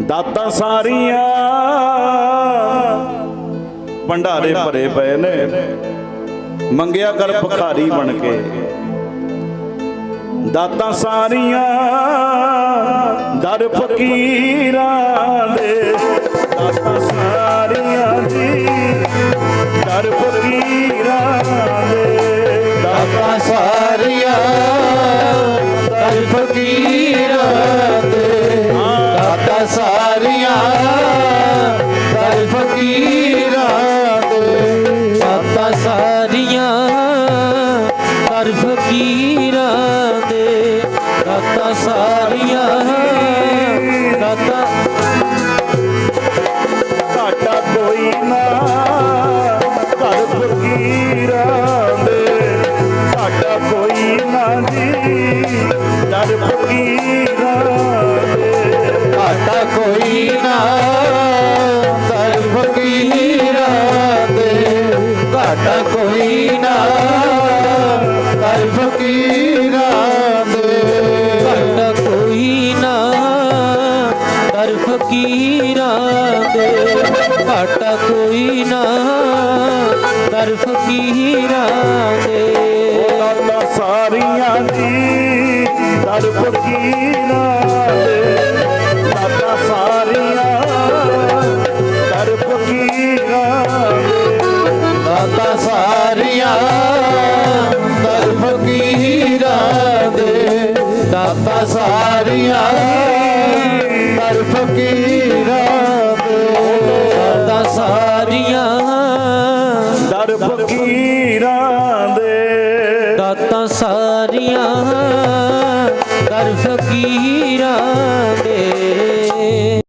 ਦਾਤਾਂ ਸਾਰੀਆਂ ਭੰਡਾਰੇ ਭਰੇ ਪਏ ਨੇ। ਮੰਗਿਆ ਕਰ ਭਖਾਰੀ ਬਣ ਕੇ। ਦਾਤਾਂ ਸਾਰੀਆਂ ਦਰ ਫਕੀਰਾਂ ਦੇ। ਦਾਤਾਂ ਸਾਰੀਆਂ ਜੀ, ਦਰ ਸਾਰੀਆਂ ਦਰ ਫਕੀਰਾਂ ਦੇ ਦਾਤਾ ਸਾਰੀਆਂ। ਦਰ ਫਕੀਰਾਂ ਦੇ ਦਾਤਾ ਸਾਰੀਆਂ। ਦਾਤਾ। ਘਾਟਾ ਕੋਈ ਨਾ। ਘਰ ਫਕੀਰਾਂ ਦੇ ਘਾਟਾ ਕੋਈ ਨਾ ਜੀ। ਦਰ ਫਕੀਰਾਂ ਘਾਟਾ ਕੋਈ ਨਾ। ਦਰ ਫਕੀਰਾਂ ਦੇ ਘਾਟਾ ਕੋਈ ਨਾ। ਦਰ ਫਕੀਰਾਂ ਦੇ ਘਾਟਾ ਕੋਈ ਨਾ। ਦਰ ਫਕੀਰਾਂ ਦੇ ਘਾਟਾ ਕੋਈ ਨਾ। ਦਰ ਫਕੀਰਾਂ ਦੇ ਦਾਤਾ ਸਾਰੀਆਂ ਦੀ ਦਰ ਫਕੀਰਾਂ ਤਾਂ ਸਾਰੀਆਂ, ਦਰ ਫਕੀਰਾਂ ਦੇ। ਦਾਤਾ ਸਾਰੀਆਂ, ਦਰ ਫਕੀਰਾਂ ਦੇ। ਦਾਤਾ ਸਾਰੀਆਂ, ਦਰ ਫਕੀਰਾਂ ਦੇ। ਦਾਤਾ ਸਾਰੀਆਂ, ਦਰ ਫਕੀਰਾਂ ਦੇ।